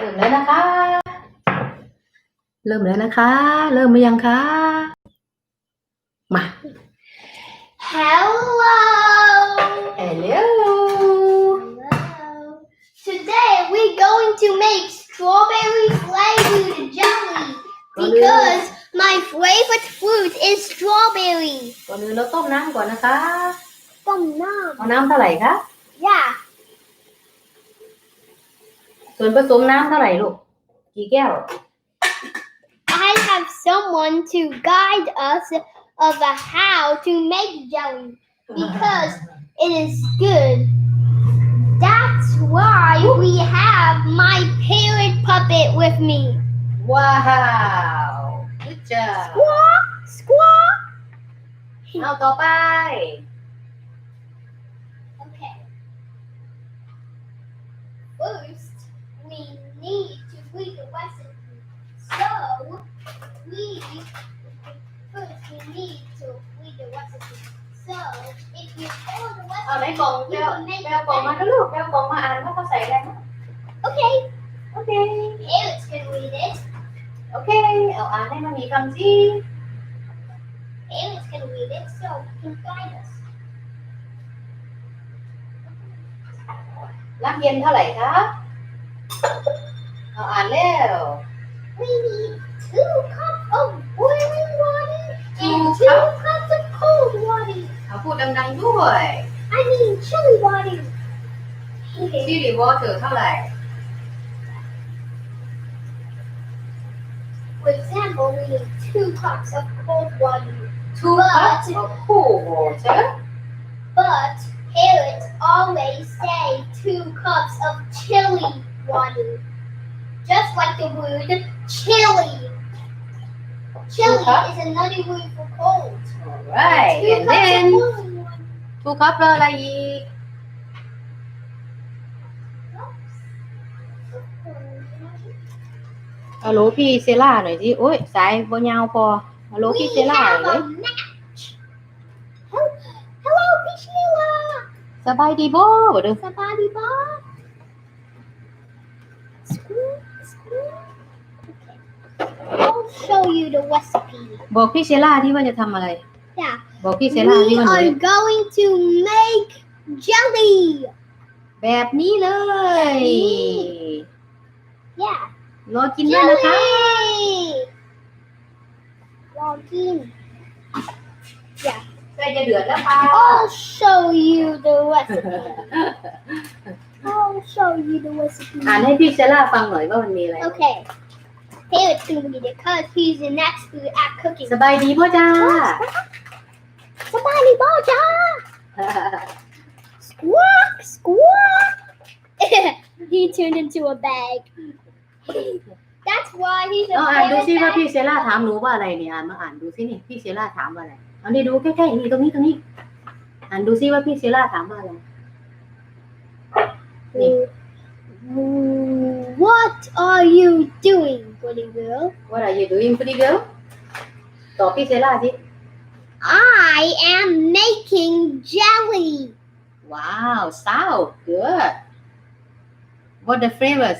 เริ่มแล้วนะคะ เริ่มแล้วนะคะ เริ่มมายังคะ มา Hello. Hello Hello. Today we're going to make strawberry flavored jelly because my favorite fruit is strawberry. ก่อนอื่นเราต้มน้ำก่อนนะคะ From mom. เอาน้ำเท่าไหร่คะ Yeah. ส่วนผสมน้ำเท่าไหร่ลูก กี่แก้ว I have someone to guide us of how to make jelly because it is good. That's why we have my parrot puppet with me. ว้าวgood job Squawk, squawk. เอาต่อไป we need to read the recipe. So, we first we need to read the recipe. So, if you follow the เอาไหน recipe, กล่อง you แก้ว can make แก้วกล่องมาก็ลูกแก้วกล่องมาอ่านว่าเขาใส่อะไรนะ Okay, โอเค parents can read it. โอเค เอาอ่านให้มันมีคำสิ Parents can read it, so you can guide us. น้ำเย็นเท่าไหร่คะ เอาอ่านแล้ว We need two cups of boiling water and Two two cups of cold water. เอาพูดดังๆด้วย I mean chili water. ชิลลี่วอเตอร์เท่าไหร่ For example, we need two cups of cold water. two But- cups of cool water But parents always say two cups of chili water. Just like the word chili. Chili Two cups? is another word for cold. alright Two and cups then of boiling water. two cup แล้วอะไรอีก ฮัลโหลพี่เซล่าหน่อยสิ โอ้ย สายบ่ยาวพอ ฮัลโหลพี่เซ We ล่า have เลย a match. Hel- Hello, Bishila. สบายดีบ่บ่เด้อ Sabadi ba? Squeak, I'll show you the recipe. บอกพี่เซล่าที่ว่าจะทำอะไร Yeah. บอกพี่เซล่าที่ We ว่าหนู are going to make jelly. แบบนี้เลย Yeah. รอกินได้นะคะ Jelly. Log in. ใกล้จะเดือดแล้วค่ะ I'll show you the recipe. I'll show you the recipe. อ่านให้พี่เซล่าฟังหน่อยว่ามันมีอะไร Okay. Parrot's gonna read it because he's an expert at cooking. สบายดีพ่อจ้า Somebody Boja! Squawk! Squawk! he turned into a bag. That's why he's a เอาอ่านดู parrot ซิว่า bag. พี่เซล่าถามหนูว่าอะไรเนี่ยอ่านมาอ่านดูซินี่พี่เซล่าถามว่าอะไรเอานี่ดูใกล้ๆนี่ตรงนี้ตรงนี้ อ่านดูซิว่าพี่เซล่าถามว่าอะไร What are you doing, pretty girl? What are you doing, pretty girl? Copy Selasi. I am making jelly. Wow, so good. What the flavors?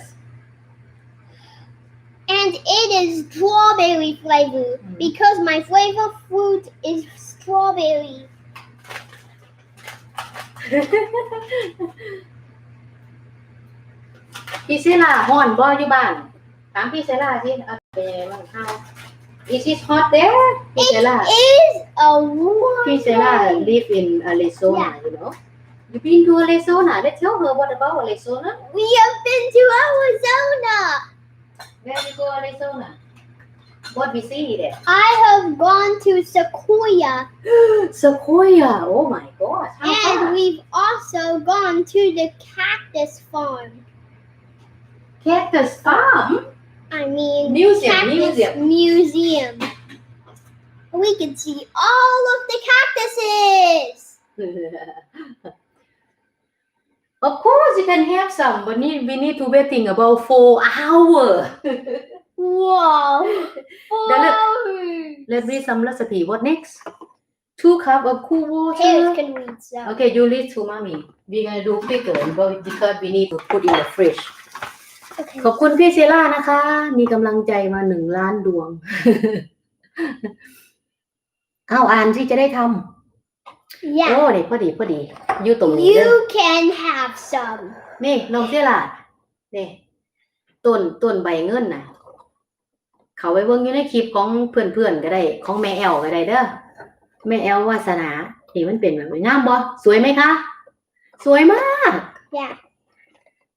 And it is strawberry flavor mm. because my favorite fruit is strawberry. พี่เซล่าฮ้อนบ่อยู่บ้านถามพี่เซล่าสิเอาเป็นยังไงบ้างข้าว Is it hot there พี่เซล่า Is a warm พี่เซล่า day. live in Arizona you know you been to Arizona let's tell her what about Arizona We have been to Arizona. where we go Arizona what we see there I have gone to Sequoia Sequoia oh my gosh how and far we've also gone to the cactus farm. Cactus Farm I mean, Museum, cactus museum. museum. We can see all of the cactuses. of course you can have some but need, we need to waiting about four hours wow, Then it- let's read some recipe what next two cup of cool water can read some. Okay, you read to mommy. We're gonna do quicker because we need to put in the fridge. Okay. ขอบคุณพี่เซล่านะคะ มีกำลังใจมาหนึ่งล้านดวง เอาอ่านที่จะได้ทำ Yeah. โอ้นี่พอดีพอดี อยู่ตรงนี้เด้อ You can have some. นี่น้องเซล่านี่ต้นต้นใบเงินน่ะ เขาไปเบิ่งอยู่ในคลิปของเพื่อนๆก็ได้ ของแม่แอลก็ได้เด้อแม่แอลวาสนานี่มันเป็นแบบนี้งามบ่สวยไหมคะ สวยมาก Yeah.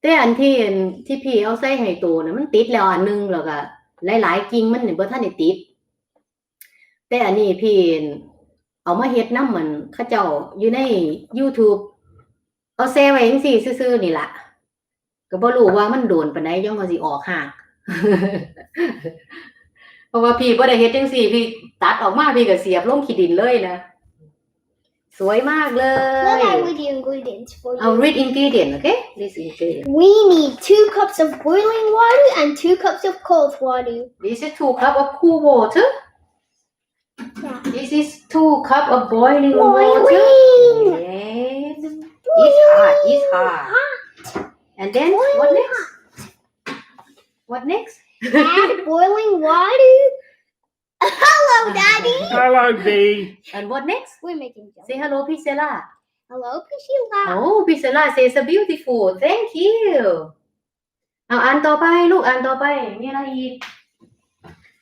แต่อันที่อันที่พี่เอาใส่ให้ตัวน่ะมันติดแล้วอันนึงแล้วก็หลายๆกิ่งมันเนี่ยบ่ทันได้ติด แต่อันนี้พี่เอามาเฮ็ดน้ำเหมือนเขาเจ้าอยู่ใน YouTube เอาแซ่ไว้จังซี่ซื่อๆนี่ละก็บ่รู้ว่ามันโดนปานใดย่อมก็สิออกห่างเพราะว่าพี่บ่ได้เฮ็ดจังซี่ พี่ตัดออกมาพี่ก็เสียบลงขี้ดินเลยนะ สวยมากเล Let ย I read the ingredients for เอา you. read ingredient okay this ingredient We need two cups of boiling water and two cups of cold water. This is two cup of cool water. Yeah. This is two cup of boiling water. Boiling. Yes. It's hot. It's hot. And then what next? What next? Add boiling water. Hello, Daddy. Hello, B. And what next? We're making jelly. Say hello, Priscilla. Hello, Priscilla. Oh, Priscilla says a beautiful. Thank you. เอาอ่านต่อไปลูกอ่านต่อไปมีอะไรอีก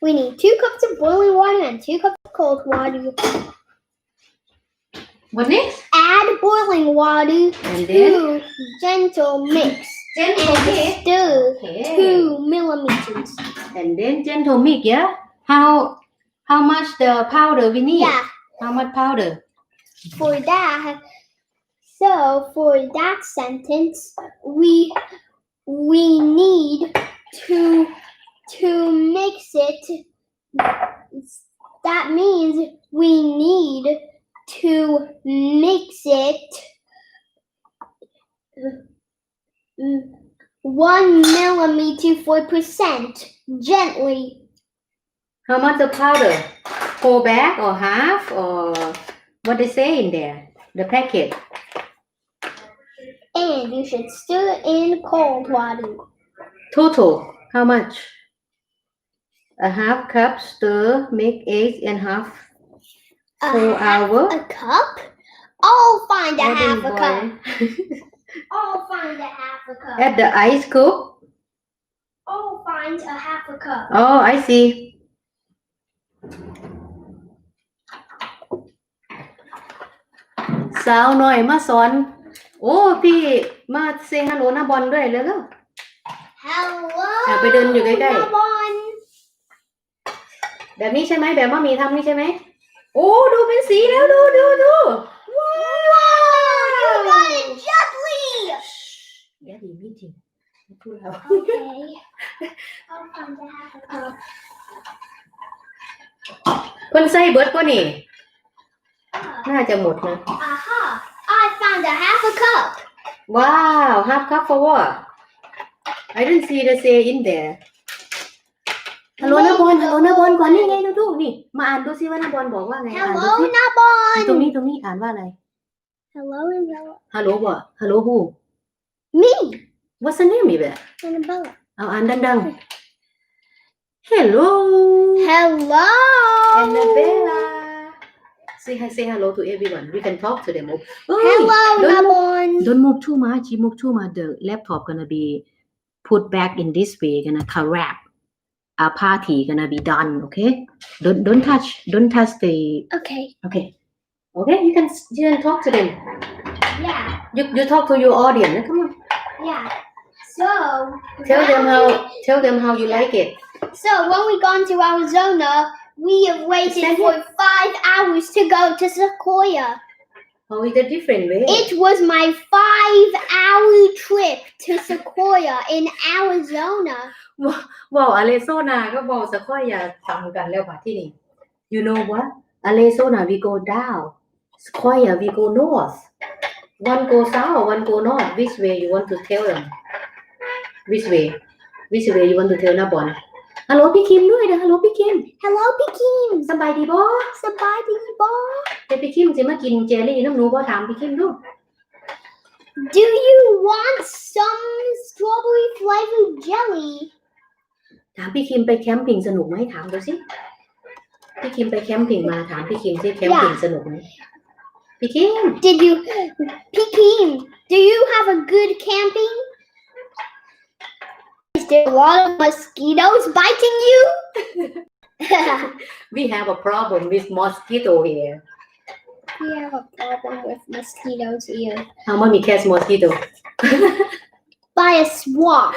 We need two cups of boiling water and two cups of cold water. What next? Add boiling water And then to gentle mix gentle and mix. stir Okay. two millimeters. And then gentle mix, yeah? How how much the powder we need? Yeah, How much powder? for that. So for that sentence, we we need to to mix it. That means we need to mix it one millimeter four percent gently. How much the powder? Whole bag or half or what they say in there? The packet. And you should stir in cold water. Total. How much? A half cup stir, make eggs and half A four half hour. a cup? I'll find a half a cup. I'll find a half a cup. Add the ice cube. I'll find a half a cup. Oh, I see. สาวหน่อยมาสอน โอ้พี่มาเซฮัลโหลนะบอลด้วยเร็ว Hello. อะไปเดินอยู่ใกล้ๆ Come on. ๆแบบนี้ใช่ไหมแบบว่ามีทำนี่ใช่ไหมโอ้ดูเป็นสีแล้วดูดูดู Wow, you got it gently. แดดดี้มีจริงพูดแล้ว Okay. I'll find a half a cup. เพิ่นใส่เบิร์ดก็นี่ Ah, น่าจะหมดนะ aha. I found a half a cup. ว้าว half cup for what I didn't see the say in there ฮัลโหลนะบอลฮัลโหลนะบอลก่อนนี่ไงดูดูนี่ มาอ่านดูซิว่านะบอลบอกว่าไงอ่านดู Hello, ซิ Nabon. ตรงนี้ตรงนี้อ่านว่าอะไร Hello, Annabella. ฮัลโหลบ่ฮัลโหลฮู Me, What's the name อีแบบ Annabella. เอาอ่านดังๆ Hello Hello. Annabella Say hi, say hello to everyone. We can talk to them. Oh, hello, don't move, don't move too much. You move too much. The laptop gonna be put back in this way. Gonna wrap. Our party gonna be done. Okay. Don't don't touch. Don't touch the. Okay. Okay. Okay. You can you can talk to them. Yeah. You you talk to your audience. Come on. Yeah. So tell them how tell them how you like it. So when we go into our we have waited Second. for five hours to go to Sequoia. how is it different way It was my five-hour trip to Sequoia in Arizona. ว้าวอาริโซนาก็บอกสะค่อยอย่าทำกันแล้วป่ะที่นี่ you know what Arizona we go down Sequoia we go north one go south one go north which way you want to tell them which way which way you want to tell นะบอล ฮัลโหลพี่คิมด้วยนะฮัลโหลพี่คิม Hello, Pekin. สบายดีบ่ Sabadi ball. แต่พี่คิมสิมากินเจลลี่น้ำหนูบ่ถามพี่คิมดู Do you want some strawberry flavored jelly? ถามพี่คิมไปแคมปิ้งสนุกไหมถามดูสิ พี่คิมไปแคมปิ้งมาถามพี่คิมสิแคมปิ้งสนุกไหมพี่คิม Did you, Peking? Do you have a good camping? there a lot of mosquitoes biting you? we have a problem with mosquito here. We have a problem with mosquitoes here. How mommy catch mosquito? By a swamp.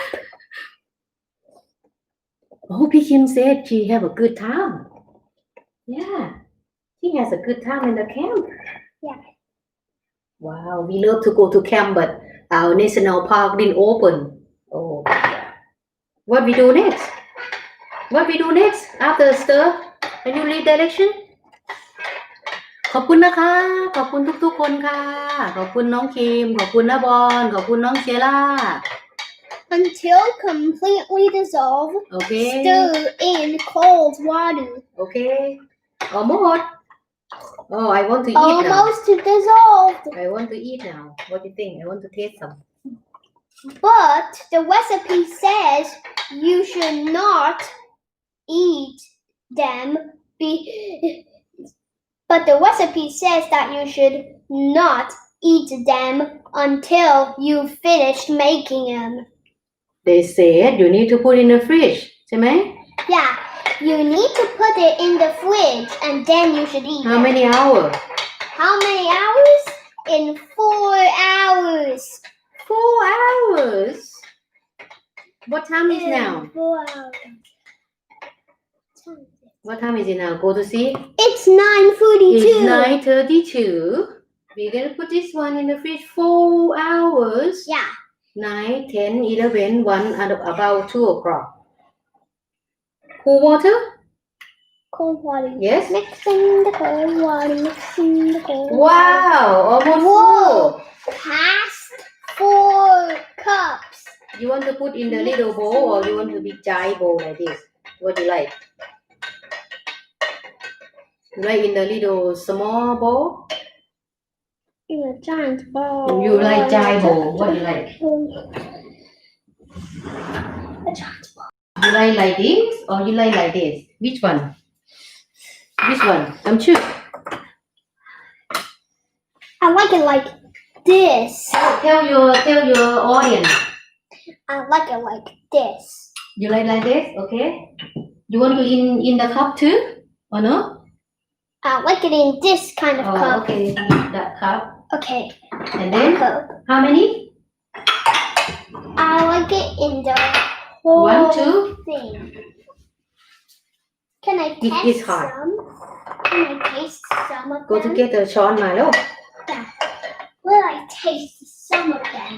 Oh, P. Kim said she have a good time. Yeah, she has a good time in the camp. Yeah. Wow, we love to go to camp, but our national park didn't open what we do next what we do next after stir can you read direction ขอบคุณนะคะ ขอบคุณทุกๆคนค่ะ ขอบคุณน้องคิม ขอบคุณน้าบอล ขอบคุณน้องเชียร่า Until completely dissolved, โอเค stir in cold water. โอเค almost oh I want to eat now Almost dissolved. I want to eat now what do you think I want to taste some But the recipe says you should not eat them. Be, but the recipe says that you should not eat them until you finished making them. They said you need to put in the fridge, right? Yeah, you need to put it in the fridge and then you should eat. How many hours? How many hours? In four hours four hours what time is now Four hours. what time is it now go to see It's nine It's nine thirty-two. We're gonna put this one in the fridge four hours. Yeah. Nine, ten, eleven, one, and about two o'clock. Cool water? Cold water. Yes. Mixing the cold water. Mixing the cold water. Wow, almost Whoa. full. Four cups. You want to put in the little bowl or you want to be giant bowl like this? What do you like? You like in the little small bowl? In a giant bowl. You like giant bowl? What do you like? A giant bowl. You like like this or you like like this? Which one? Which one? I'm sure. I like it like this. Tell your tell your audience. I like it like this. You like like this, okay? You want to in in the cup too, or no? I like it in this kind of Oh, cup. okay, that cup. Okay. And That then cup. how many? I like it in the whole One, two. thing. Can I It taste is hard. some? Can I taste some of Go to them? get the ช้อนมาแล้ว Will I taste some of them?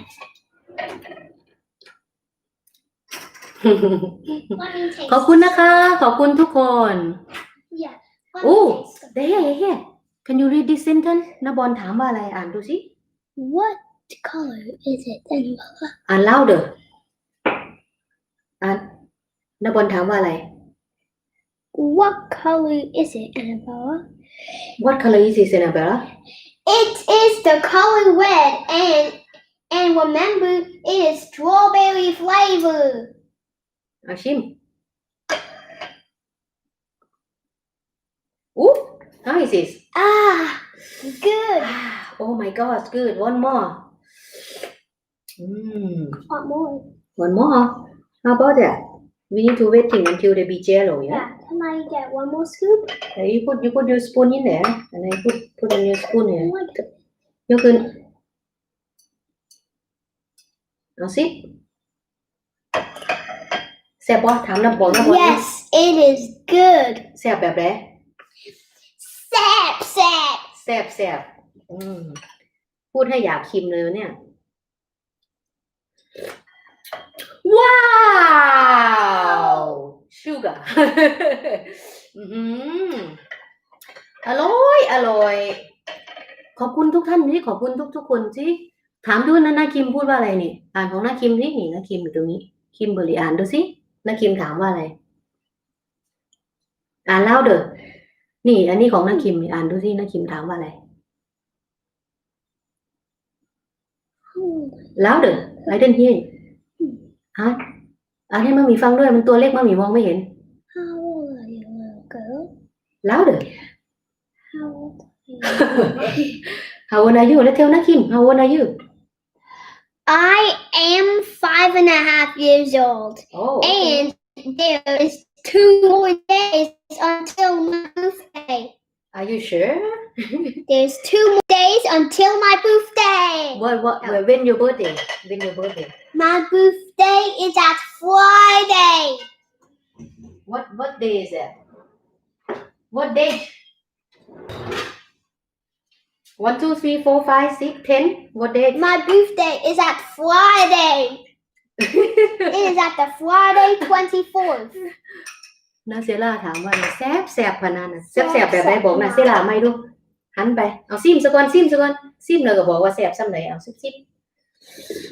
Let me taste. ขอบคุณนะคะ ขอบคุณทุกคน Yeah. Let me Oh, taste them. there, here. Can you read this sentence? นบอลถามว่าอะไรอ่านดูสิ What color is it? Annabella? อ่านเล่าเด้ออ่านนบอลถามว่าอะไร What color is it, Annabella? What color is this, Annabella? it is the color red and and remember it is strawberry flavor. Ashim. Ooh, how is this? Ah, good. Oh my god, good. One more. Mm. One more. One more. How about that? We need to waiting until they be jello yeah Yeah. Can I get one more scoop? Uh, you put you put your spoon in there and I put put on your spoon here Oh my god. ยกขึ้นเอาสิแซ่บบ่ถามน้ำบอกน้ำบอก Yes, it is good. แซ่บแบบไหน Sap, sap. แซ่บแซ่บอืมพูดให้อยากชิมเลยเนี่ย ว้าวชูกาอื้อหืออร่อย อร่อย ขอบคุณทุกท่านที่ขอบคุณทุกทุก ๆ คนที่ถามดูนะนาคิมพูดว่าอะไรนี่ อ่านของนาคิมนี่นี่นาคิมอยู่ตรงนี้ คิมเบอร์รี่อ่านดูสินาคิมถามว่าอะไร อ่านเล่าเด้อนี่ อันนี้ของนาคิมนี่อ่านดูสินาคิมถามว่าอะไร Hmm. louder I didn't hear you ฮะอ่านให้มามีฟังด้วยมันตัวเล็กมามีมองไม่เห็น How old are you, little girl? louder How old are you? how old are you แล้วเทลนะคิม how old are you I am five and a half years old, oh and there is two more days until my birthday. are you sure There's two more days until my birthday. what what when your birthday when your birthday My birthday is at Friday. what what day is that what date one two three four five six ten what date My birthday is at Friday. it is at the Friday 24th. นาเซล่าถามว่าแซบแซบพะนันน่ะแซบแซบแบบไหนบอกนาเซล่าไม่รู้ หันไปเอาซิมสะก่อนซิมสะก่อนซิมเลยก็บอกว่าแซบซ้ำไหนเอาซิมซิม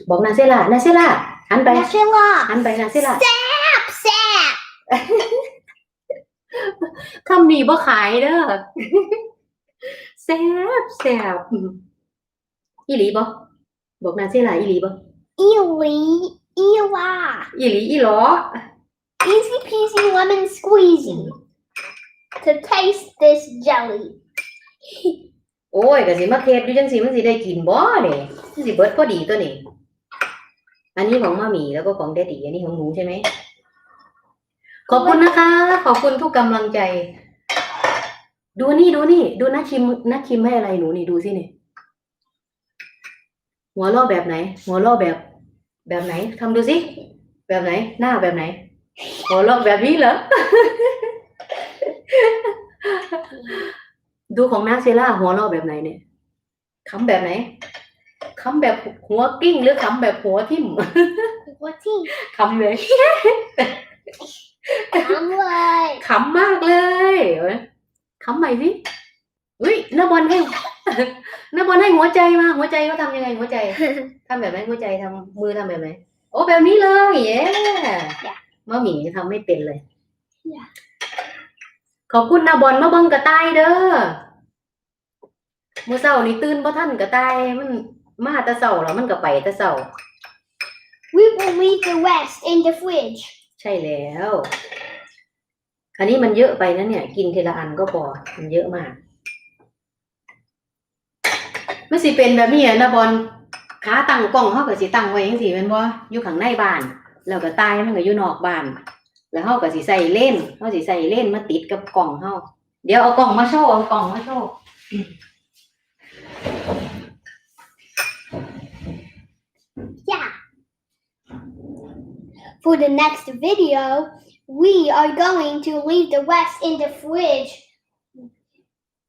บอกนาเซล่านาเซล่าหันไป Nashilla. หันไปนาเซล่า Sap, sap. คำนี้บ่ขายเด้อแซบแซบอีหลีบ่บอกนาเซล่าอีหลีบ่ Ely, Ela. อีหลีอีหลอ Easy peasy lemon squeezy. To taste this jelly. โอ้ยก็สิมาเทศอยู่จังสิมันสิได้กินบ่เด้มันสิเบิดพอดีตัวนี้อันนี้ของมามีแล้วก็ของเดดดี้อันนี้ของหนูใช่ไหมขอบคุณนะคะ ขอบคุณทุกกำลังใจ ดูนี่ดูนี่ ดูนักคิมนักคิมให้อะไรหนูนี่ดูสินี่หัวเราะแบบไหน หัวเราะแบบ แบบไหนทำดูสิแบบไหน หน้าแบบไหน หัวเราะแบบนี้เหรอ ดูของนาเซล่าหัวเราะแบบไหนเนี่ยคำแบบไหนคำแบบหัวกิ้งหรือคำแบบหัวทิ่ม What's he? คำเลย I'm like, ขำมากเลยเอ้ยขำใหม่สิอุ้ยน้าบอลให้น้าบอลให้หัวใจมาหัวใจเขาทำยังไงหัวใจทำแบบไหนหัวใจทำมือทำแบบไหนโอ้แบบนี้เลยเย้มาหมีทำไม่เป็นเลย Yeah. ขอบคุณนาบอลมาเบิ่งกระต่ายเด้อ มื้อเช้านี่ตื่นบ่ทันกระต่ายมันมาแต่เช้าแล้วมันก็ไปแต่เช้า we will leave the rest in the fridge. ใช่แล้ว อันนี้มันเยอะไปนะเนี่ย กินทีละอันก็พอมันเยอะมากมันสิเป็นแบบนี้อะนะบอลขาตั้งกล้องเฮาก็สิตั้งไว้จังซี่แม่นบ่อยู่ข้างในบ้าน แล้วก็ตายมันก็อยู่นอกบ้าน แล้วเฮาก็สิใส่เลนส์เฮาสิใส่เลนส์มาติดกับกล้องเฮาเดี๋ยวเอากล้องมาโชว์เอากล้องมาโชว์ Yeah. For the next video, we are going to leave the rest in the fridge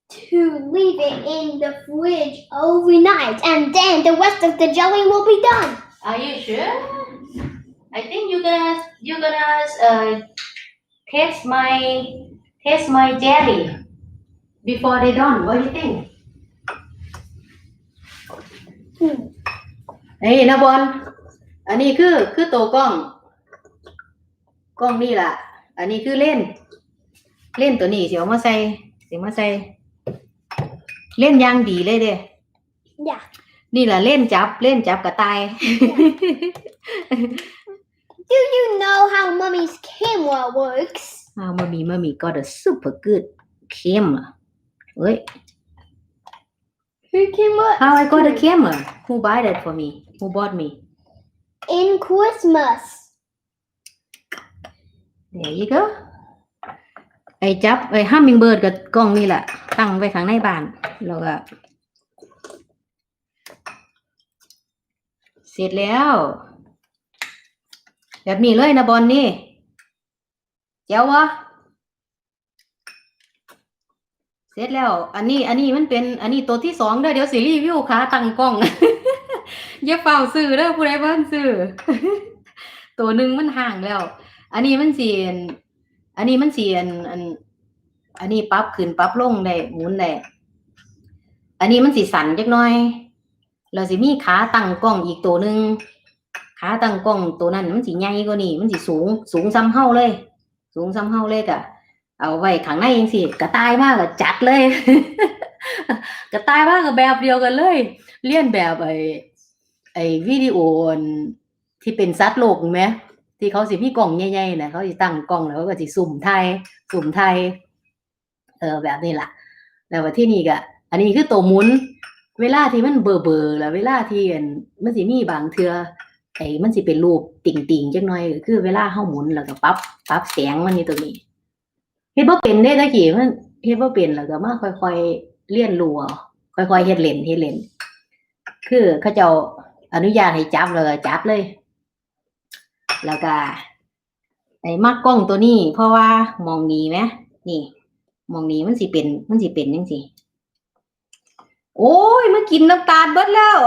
to leave it in the fridge overnight and then the rest of the jelly will be done. Are you sure? I think you gonna you gonna uh taste my taste my jelly before they done. What do you think? อืมเฮ้ยนะบอลอันนี้คือคือตัวกล้อง กล้องนี่ล่ะ อันนี้คือเล่น เล่นตัวนี้สิเอามาใส่สิเอามาใส่เล่นอยางดีเลยเด้ Yeah. นี่แหละเล่นจับเล่นจับกระต่าย Do you know how mommy's camera works? อ้าวมามีมามี got a super good camera เฮ้ย Her camera how I got a camera who buy that for me who bought me in Christmas. there you go ไอ้จับไอ้ห้ามิงเบิร์ดกับกล้องนี่แหละตั้งไว้ข้างในบ้านแล้วก็เสร็จแล้ว แบบนี้เลยนะบอลนี่เจ้าวะ เสร็จแล้ว อันนี้ อันนี้มันเป็น อันนี้ตัวที่สองเด้อเดี๋ยวสิรีวิวขาตั้งกล้องอย่าเฝ้าซื้อเด้อผู้ใดเพิ่นซื้อตัวหนึ่งมันห่างแล้ว อันนี้มันเสีอันอันนี้มันเสีอันอัน อันนี้ปรับขึ้นปรับลงได้หมุนได้อันนี้มันสีสันจักน่อย เราสิมีขาตั้งกล้องอีกตัวหนึ่งขาตั้งกล้องตัวนั้นมันสีใหญ่กว่านี้มันสีสูง สูงซ้ำเฮาเลย สูงซ้ำเฮาเลยกะ เอาไว้ข้างในยังสิกระต่ายมากก็จัดเลย กระต่ายมากก็แบบเดียวกันเลย เลียนแบบไอ้ไอ้วิดีโอที่เป็นสัตว์โลกไหมที่เขาสิมีกล้องใหญ่ๆนะเขาสิตั้งกล้องแล้วก็สิสุ่มไทยสุ่มไทยเออแบบนี้แหละแล้วว่าที่นี่ก็อันนี้คือตัวมุนเวลาที่มันเบอร์เบอๆแล้วเวลาที่อันมันสิมีบางเทื่อไอ้มันสิเป็นรูปติ่งๆจักหน่อย คือเวลาเฮาหมุนแล้วก็ปับปรับแสงมันนี่ตัวนี้ เฮ็ดบ่เป็นเด้ตะกี้มันเฮ็ดบ่เป็นแล้วก็มาค่อยๆเรียนรู้เอาค่อยๆเฮ็ดเล่นเฮ็ดเล่นคือเขาเจ้าอนุญาตให้จับแล้วก็จับเลย แล้วก็ไอ้มักกล้องตัวนี้ เพราะว่ามองนี้ไหมนี่ มองนี้มันสิเป็น มันสิเป็นจังซี่โอ้ยมากินน้ำตาลเบิดแล้ว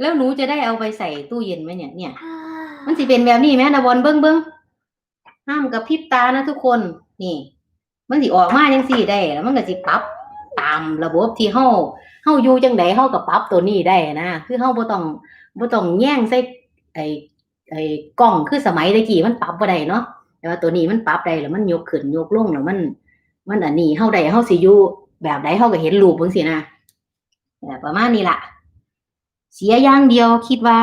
แล้วหนูจะได้เอาไปใส่ตู้เย็นไหมเนี่ย เนี่ย มันสิเป็นแบบนี้ไหมนะบอลเบิ้งเบิ้ง ห้ามกับพริบตานะทุกคน นี่ มันสิออกมาจังซี่ได้แล้วมันก็สิปรับตามระบบที่เฮาเฮาอยู่จังไดเฮาก็ปรับตัวนี้ได้นะคือเฮาบ่ต้องบ่ต้องแย่งใส่ไอ้ไอ้กล้องคือสมัยตะกี้มันปรับบ่ได้เนาะแต่ว่าตัวนี้มันปรับได้แล้วมันยกขึ้นยกลงแล้วมัน มันอันนี้เฮาได้เฮาสิอยู่แบบใดเฮาก็เห็นรูปจังซี่นะแบบประมาณนี้ล่ะ เสียอย่างเดียวคิดว่า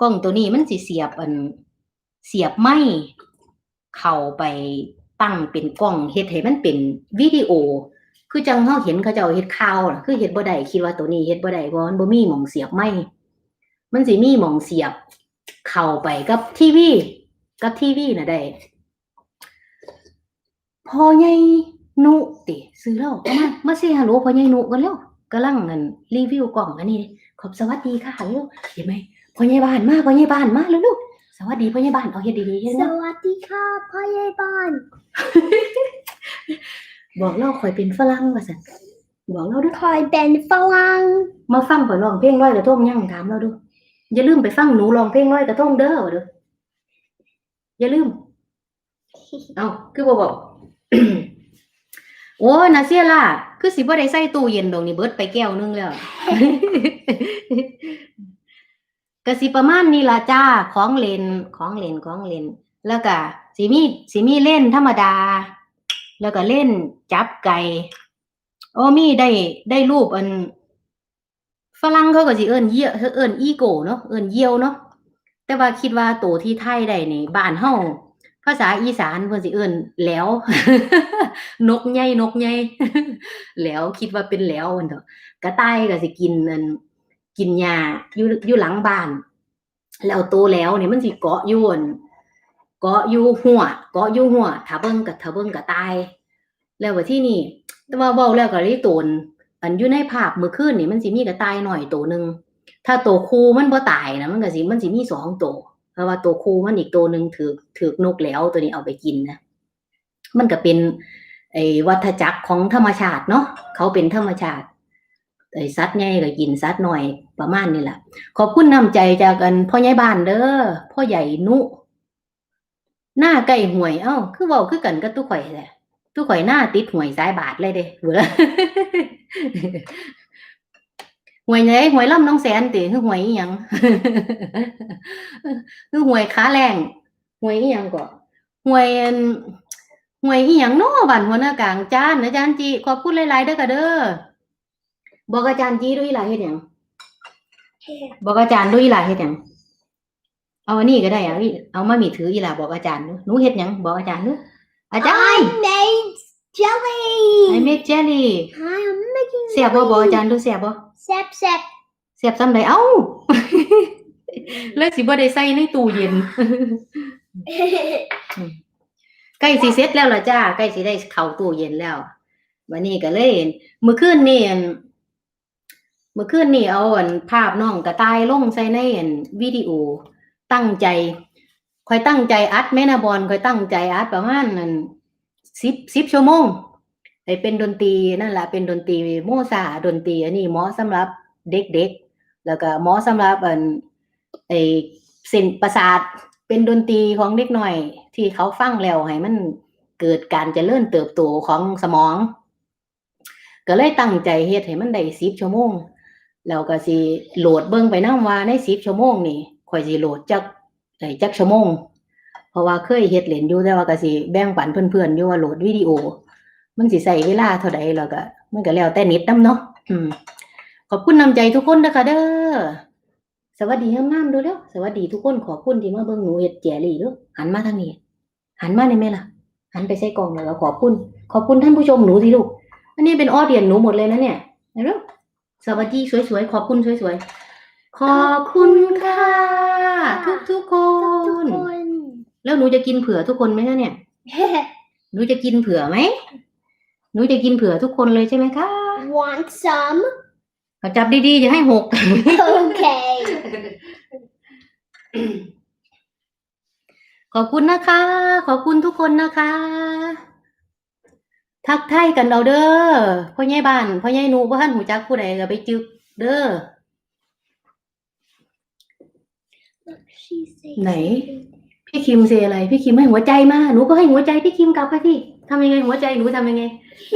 กล้องตัวนี้มันสิเสียบอันเสียบไม่ เข้าไปตั้งเป็นกล้องเฮ็ดให้มันเป็นวิดีโอ คือจังเฮาเห็นเขาเจ้าเฮ็ดข่าวคือเฮ็ดบ่ได้คิดว่าตัวนี้เฮ็ดบ่ได้เพราะมันบ่มีหม่องเสียบไม้มันสิมีหม่องเสียบ เข้าไปกับทีวีกับทีวีน่ะได้พ่อใหญ่นุติซื้อแล้วเอามามาสิฮัลโหลพ่อใหญ่นุกันแล้วกำลังนั่นรีวิวกล้องอันนี้ขอบสวัสดีค่ะเร็วเห็นไหมพ่อใหญ่บ้านมาพ่อใหญ่บ้านมาเร็วๆส วัสดีพ่อใหญ่บ้านเอาเฮ็ดดีๆเฮ็ดสนะวัสดีค่ะพ่อใหญ่บ้านบอกเราข่อยเป็นฝรั่งว่าซั่นบอกเราเด้อคอยเป็นฝรั่งมาฟังข่อยร้องเพลงร้อยกระทงยังถามเราดูอย่าลืมไปฟังหนูร้องเพลงร้อยกระทงเด้อว่าเด้ออย่าลืม เอาคือบ่บอก โอ้นาเซียล่ะ คือสิบ่ได้ใส่ตู้เย็นดอกนี่เบิดไปแก้วหนึงแล้ว ก็สิประมาณนี้ละจ้าของเล่นของเล่นของเล่นแล้วก็สิมีสิมีเล่นธรรมดา แล้วก็เล่นจับไก่โอ้มีได้ได้รูปอันฝรั่งเขาก็สิเอิ้นเยี่ยเอิ้นอีโกเนาะเอิ้นเยี่ยวเนาะแต่ว่าคิดว่าตัวที่ไทยได้นี่บ้านเฮาภาษาอีสานเพิ่นสิเอิ้นแล้ว นกใหญ่นกใหญ่แล้วคิดว่าเป็นแล้วมันเถอะกระต่ายก็สิกินอัน กินหญ้าอยู่อยู่หลังบ้าน แล้วโตแล้วเนี่ยมันสิเกาะยู่นเกาะยู่หัวเกาะยู่หัวถ้าเบิ่งก็ถ้าเบิ่งก็ตาย แล้วว่าที่นี่ แต่ว่าเว้าแล้วก็เลยโตนอันอยู่ในภาพมื่อคืนนี่มันสิมีกระตายหน่อยตัวหนึ่งถ้าตัวคูมันบ่ตายนะมันก็สิมันสิมีสองตัวเพราะว่าตัวคูมันอีกตัวหนึ่งถือถือนกแล้วตัวนี้เอาไปกินนะมันก็เป็นไอ้วัฏจักรของธรรมชาติเนาะเขาเป็นธรรมชาติ ไอ้สัตว์ใหญ่ก็กินสัตว์น้อยประมาณนี้แหละขอบคุณน้ำใจจากกันพ่อใหญ่บ้านเด้อพ่อใหญ่นุ หน้าใกล้หวย เอ้า คือเว้าคือกันกับตู้ข่อยแหละตู้ข่อยหน้าติดหวยสายบาทเลยเด้เบื่อหวยไหนหวยล่ำน้องแสนติคือหวยอยังคือหวยขาแรงหวยอยังก็หวยหวยอีหยังเนาะบ้านหัวหน้ากลางจานอาจารย์จีขอบคุณหลายๆเด้อค่ะเด้อ บอกอาจารย์จีด้วยหลายเฮ็ดหยังบอกอาจารย์ด้วยหลายเฮ็ดหยังเอาอันนี้ก็ได้อะพี่เอามามีถืออีหล่าบอกอาจารย์ดูหนูเฮ็ดหยังบอกอาจารย์ดูอาจาร I ย์ made jelly ไอเมกเจลลี่ I'm making เสียบบ่บอกอาจารย์ดูเสียบบ่ Sep sep เสียบซ้ำใดเอ้าแล้วสิบ่ได้ใส่ในตู้เย็นใกล้สิเสร็จแล้วล่ะจ้าใกล้สิได้เข้าตู้เย็นแล้ววันนี้ก็เลยมื้อคืนนี่ อั่นมื้อคืนนี่เอาอันภาพน้องกระต่ายลงใส่ในอันวิดีโอ ตั้งใจคอยตั้งใจอัดแม่นาบอลคอยตั้งใจอัดประมาณนั่น10 10ชั่วโมงไอเป็นดนตรีนั่นแหละเป็นดนตรีโมซาดนตรีอันนี้เหมาะสำหรับเด็กๆ แล้วก็เหมาะสำหรับอันไอเส้นประสาทเป็นดนตรีของเด็กหน่อย ที่เขาฟังแล้วให้มันเกิดการเจริญเติบโตของสมอง ก็เลยตั้งใจเฮ็ดให้มันได้10ชั่วโมง แล้วก็สิโหลดเบิ่งไปนำว่าใน10ชั่วโมงนี่ข่อยสิโหลดจักไอ้จักชั่วโมง เพราะว่าเคยเฮ็ดเล่นอยู่แต่ว่าก็สิแบ่งปันเพื่อนๆอยู่ว่าโหลดวิดีโอ มันสิใช้เวลาเท่าใดแล้วก็มันก็แล้วแต่น็ตนำเนาะอืมขอบคุณนำใจทุกคนนะคะเด้อสวัสดีงามๆดูแล้วสวัสดีทุกคนขอบคุณที่มาเบิ่งหนูเฮ็ดแจรี่ด้อหันมาทางนี้หันมาได้ไหมล่ะหันไปใส่กล่องแล้วขอบคุณ ขอบคุณท่านผู้ชมหนูสิลูกอันนี้เป็นออเดียนหนูหมดเลยนะเนี่ยเห็นไหม สวัสดีสวยๆ ขอบคุณสวยๆ ขอบคุณค่ะทุกทุกๆคทุกน คนแล้วหนูจะกินเผื่อทุกคนไหมคะเนี่ย หนูจะกินเผื่อไหม หนูจะกินเผื่อทุกคนเลยใช่ไหมคะ want some เอาจับดีๆอย่าให้หก okay ขอบคุณนะคะ ขอบคุณทุกคนนะคะ ทักทายกันเอาเด้อพ่อใหญ่บ้านพ่อใหญ่หนูพ่อท่านหูจักผู้ใดก็ไปจึกเด้อ she says ไหน พี่คิมเซอะไร พี่คิมให้หัวใจมา หนูก็ให้หัวใจพี่คิมกลับไปที่ทำยังไงหัวใจหนูทำยังไง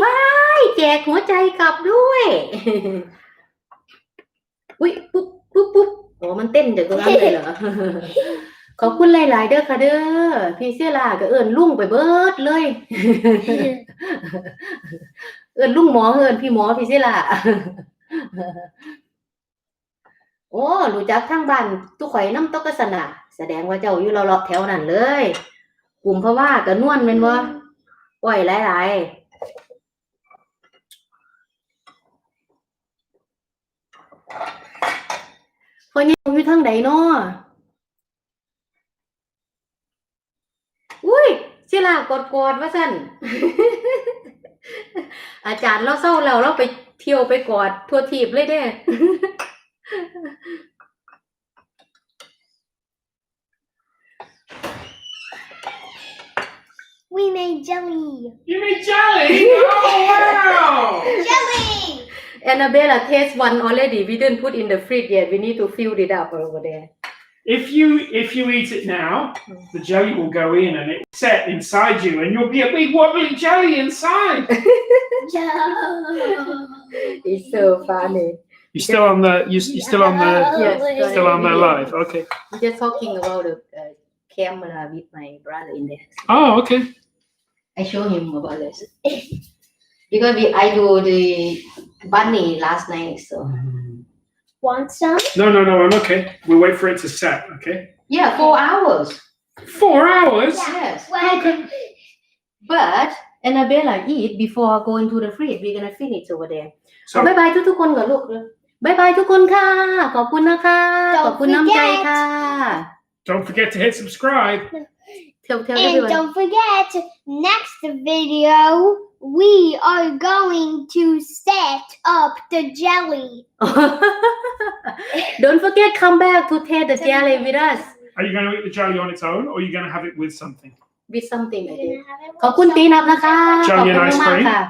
ว้ายแจกหัวใจกลับด้วย อุ้ยปุ๊บปุ๊บปุ๊บโอ้มันเต้นจากตรงนั้นเลยเหรอ ขอบคุณหลาย ๆ เด้อค่ะเด้อพี่เสียลาก็เอิญลุงไปเบิดเลย เอิญลุงหมอเอิญพี่หมอพี่เสียลาโอ้รู้จักทางบ้านตุกข่อยน้ำตกกะสนะแสดงว่าเจ้าอยู่เลาะแถวนั้นเลย กลุ่มพะว่าก็นวลแม่นบ่ปล่อยหลาย ๆพอยังอยู่ทางใดเนาะ อุ้ยสิลากดๆว่าซั่นอาจารย์เราเศร้าแล้วเราไปเที่ยวไปกอดทั่วทีบเลยเด้ we made jelly You made jelly? Oh, wow! jelly Annabella taste one already. We didn't put in the fridge yet. We need to fill it up over there. If you if you eat it now, the jelly will go in and it will set inside you, and you'll be a big wobbly jelly inside. It's so funny. You still on the you you still on the Yes, still on the live? Okay. I'm just talking about the uh, camera with my brother in there. Oh, okay. I show him about this because we I do the bunny last night. So want some No, no, no. I'm okay. We'll wait for it to set. Okay. yeah, four hours. Four hours. Yes, when but Annabella eat before going to the fridge. We're gonna finish over there. เอา So บายบายทุกๆคนก่อนลูกบายบายทุกคนค่ะ ขอบคุณนะคะ Don't ขอบคุณน้ำใจ forget ค่ะ don't forget to hit subscribe. Tell tell and everyone don't forget next video we are going to set up the jelly don't forget come back to taste the jelly with us Are you going to eat the jelly on its own, or are you going to have it with something? with something I We're think gonna have it with ขอบคุณตีนับนะคะ ขอบ Jelly คุณ and ice มาก cream ๆค่ะ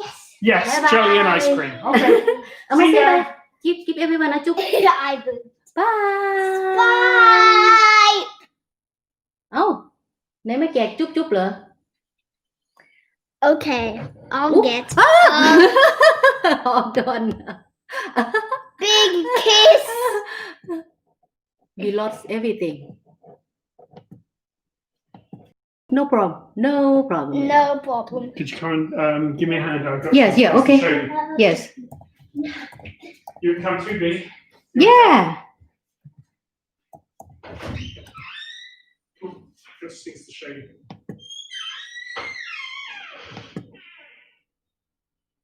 yes Yes, Bye-bye. jelly and ice cream. Okay. เอามา See สิ ya. ไป give give everyone นะจุ๊บ I will บาย bye เอ้าไหนไม่แกะจุ๊บจุ๊บเหรอ Okay, I'll Ooh. get ah! all done. Big kiss. We lost everything. No problem. No problem. No problem. Could you come and um, give me a hand? Got Yes, yeah, okay. Yes. you come to me. Yeah. Just things to show.